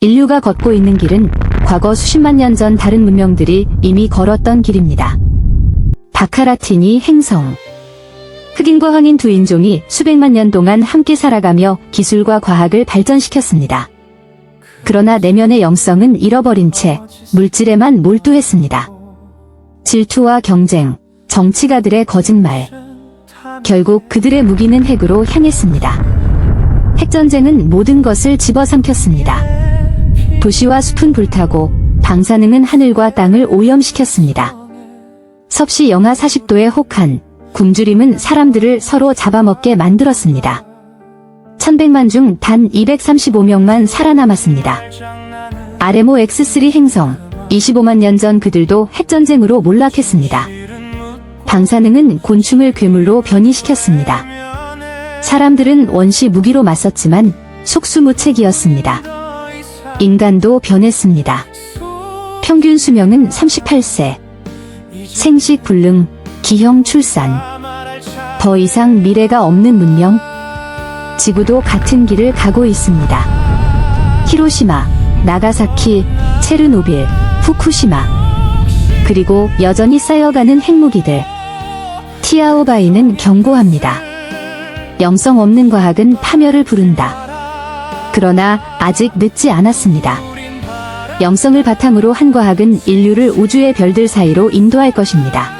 인류가 걷고 있는 길은 과거 수십만 년 전 다른 문명들이 이미 걸었던 길입니다. 바카라티니 행성 흑인과 황인 두 인종이 수백만 년 동안 함께 살아가며 기술과 과학을 발전시켰습니다. 그러나 내면의 영성은 잃어버린 채 물질에만 몰두했습니다. 질투와 경쟁, 정치가들의 거짓말. 결국 그들의 무기는 핵으로 향했습니다. 핵전쟁은 모든 것을 집어삼켰습니다. 도시와 숲은 불타고 방사능은 하늘과 땅을 오염시켰습니다. 섭씨 영하 40도의 혹한, 굶주림은 사람들을 서로 잡아먹게 만들었습니다. 1100만 중 단 235명만 살아남았습니다. 아레모 X3 행성, 25만 년 전 그들도 핵전쟁으로 몰락했습니다. 방사능은 곤충을 괴물로 변이시켰습니다. 사람들은 원시 무기로 맞섰지만 속수무책이었습니다. 인간도 변했습니다. 평균 수명은 38세. 생식 불능, 기형 출산. 더 이상 미래가 없는 문명. 지구도 같은 길을 가고 있습니다. 히로시마, 나가사키, 체르노빌, 후쿠시마. 그리고 여전히 쌓여가는 핵무기들. 티아오바이는 경고합니다. 영성 없는 과학은 파멸을 부른다. 그러나 아직 늦지 않았습니다. 영성을 바탕으로 한 과학은 인류를 우주의 별들 사이로 인도할 것입니다.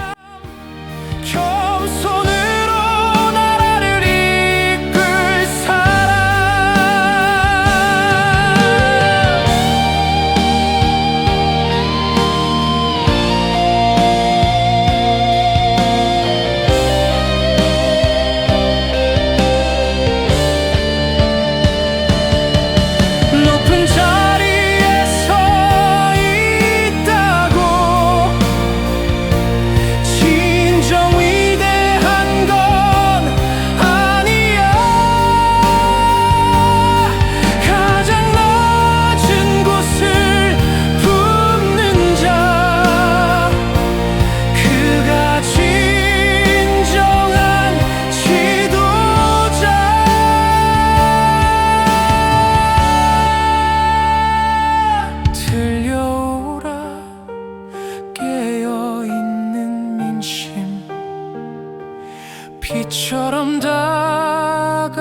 빛처럼 다가올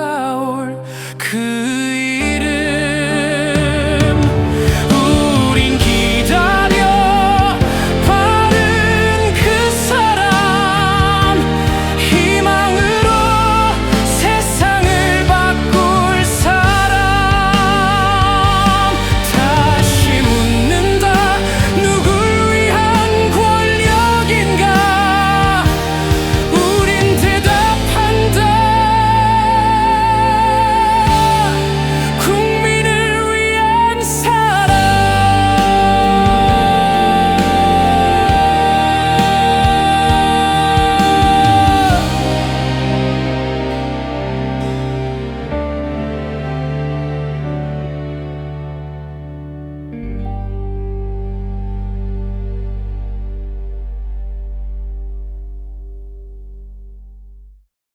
그